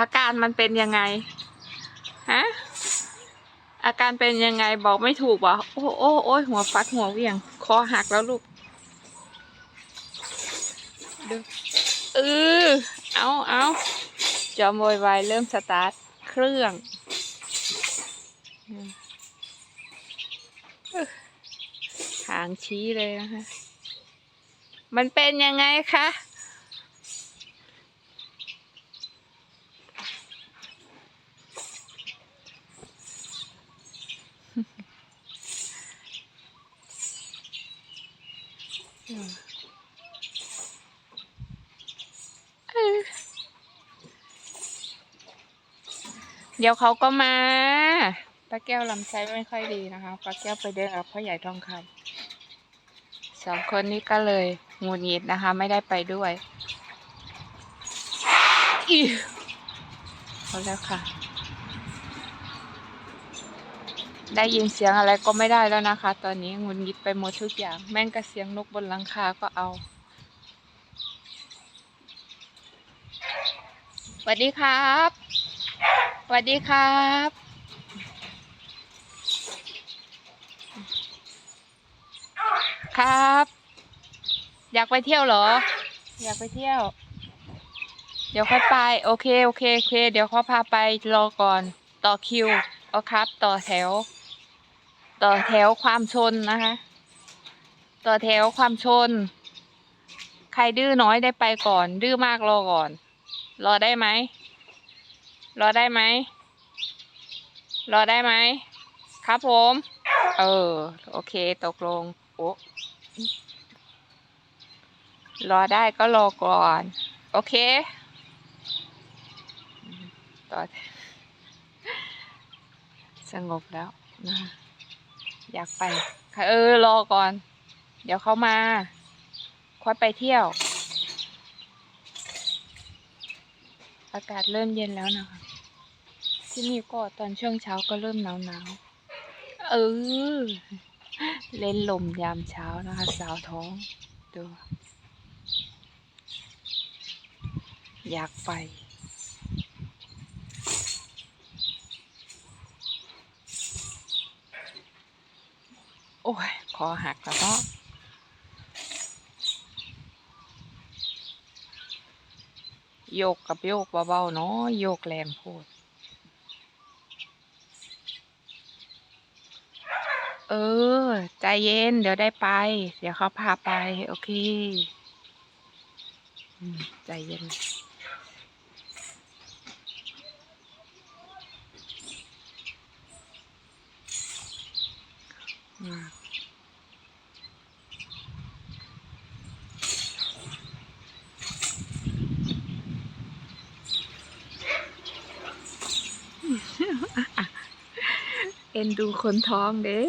อาการมันเป็นยังไง ฮะ อาการเป็นยังไงบอกไม่ถูกวะโอ้โอ้โอ้ยหัวฟัดหัวเวียง คอหักแล้วลูกดูเออเอาเอาจอมโวยวายเริ่มสตาร์ทเครื่องหางชี้เลยนะคะ มันเป็นยังไงคะ เดี๋ยวเขาก็มาป้าแก้วลำไส้ไม่ค่อยดีนะคะป้าแก้วไปเดินกับพ่อใหญ่ทองคำสองคนนี้ก็เลยงุดหงิดนะคะ ไม่ได้ไปด้วยอีเอาแล้วค่ะ ได้ยินเสียงอะไรก็ไม่ได้แล้วนะคะ ตอนนี้หงุดหงิดไปหมดทุกอย่าง แม่งกับเสียงนกบนหลังคาก็เอาสวัสดีครับสวัสดีครับ ครับ อยากไปเที่ยวเหรอ อยากไปเที่ยว เดี๋ยวค่อยไป โอเค โอเค โอเค เดี๋ยวเขาพาไปรอก่อน ต่อคิว เอาครับ ต่อแถว ต่อแถวความชนนะคะ ต่อแถวความชน ใครดื้อน้อยได้ไปก่อน ดื้อมากรอก่อน รอได้ไหม รอได้ไหม รอได้ไหม ครับผม เออ โอเค ตกลง โอ้รอได้ก็รอก่อน โอเค ต่อสงบแล้วนะ อยากไปค่ะเออรอก่อน เดี๋ยวเขามาค่อยไปเที่ยว อากาศเริ่มเย็นแล้วนะคะ ที่นี่ก็ตอนช่วงเช้าก็เริ่มหนาวหนาวๆเออ เล่นลมยามเช้านะคะ สาวท้องดูอยากไป โอ้ยคอหักแล้วเนาะโยกกับโยกเบาๆเนาะโยกแรงโพดเออ ใจเย็น เดี๋ยวได้ไป เดี๋ยวเขาพาไป โอเคอใจเย็น อืม เอ็นดูคนท้องเด้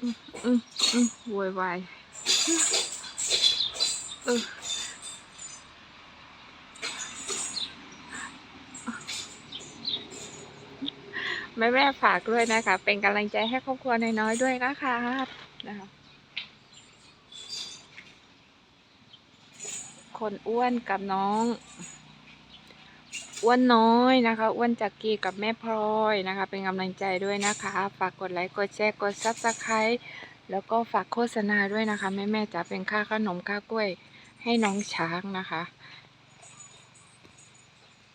อืมอืมอืมโวยวายเออแม่แม่ฝากด้วยนะคะ เป็นกำลังใจให้ครอบครัวน้อยๆด้วยนะคะนะคะ คนอ้วนกับน้อง อ้วนน้อยนะคะ อ้วนจากกีกับแม่พลอยนะคะ เป็นกำลังใจด้วยนะคะ ฝากกดไลค์กดแชร์กดซับสไครต์แล้วก็ฝากโฆษณาด้วยนะคะ แม่แม่ๆจะเป็นค่าขนมค่ากล้วยให้น้องช้างนะคะ